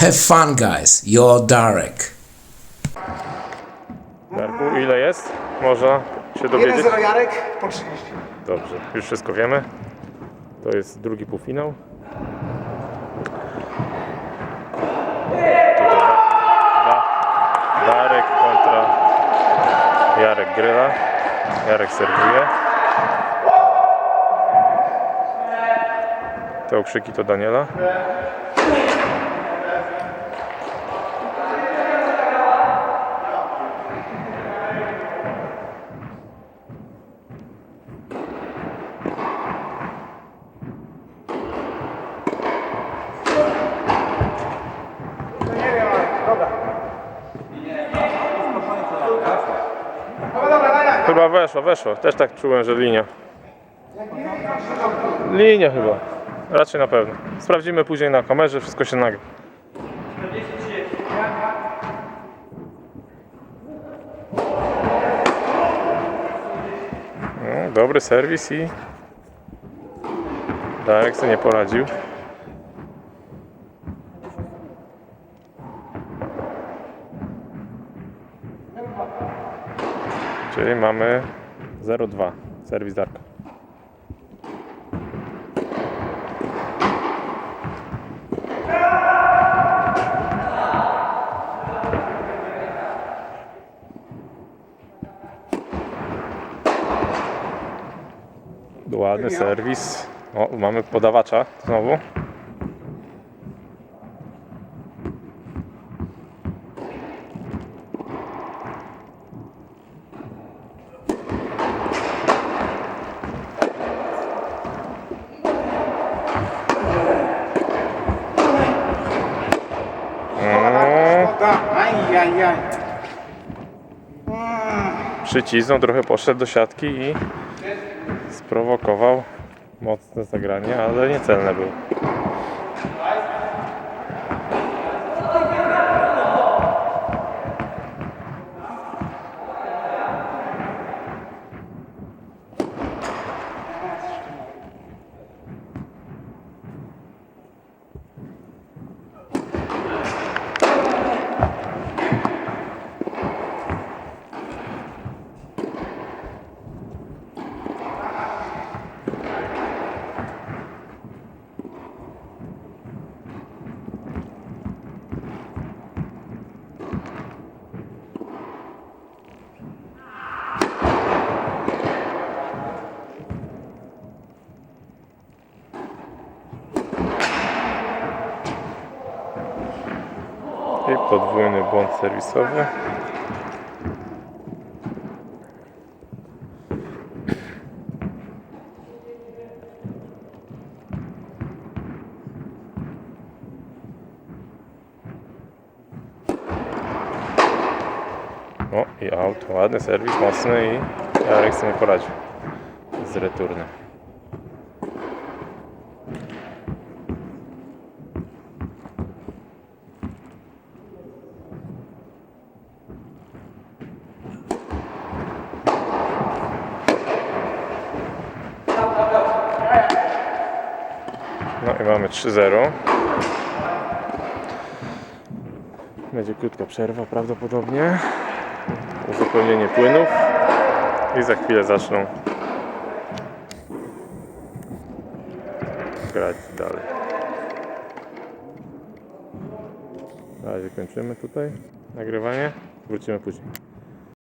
Have fun, guys. You're Darek. Darku, ile jest? Można się dowiedzieć? 1-0 Jarek po 30. Dobrze, już wszystko wiemy. To jest drugi półfinał. Da- Darek kontra Jarek Gryla. Jarek serwuje. Te okrzyki to Daniela. Chyba weszło, weszło. Też tak czułem, że linia. Linia chyba. Raczej na pewno. Sprawdzimy później na kamerze, wszystko się nagra. No, dobry serwis i Darek sobie nie poradził. Czyli mamy 0,2 serwis Darka. Ładny serwis. O, mamy podawacza znowu. Szkoda. Aj, aj, aj. przycisnął, trochę poszedł do siatki i sprowokował mocne zagranie, ale niecelne było. Podwójny błąd serwisowy. O i aut, ładny serwis, mocny i Jarek sobie poradził z returnem. No mamy 3-0. Będzie krótka przerwa prawdopodobnie. Uzupełnienie płynów. I za chwilę zaczną grać dalej. Na razie kończymy tutaj nagrywanie. Wrócimy później.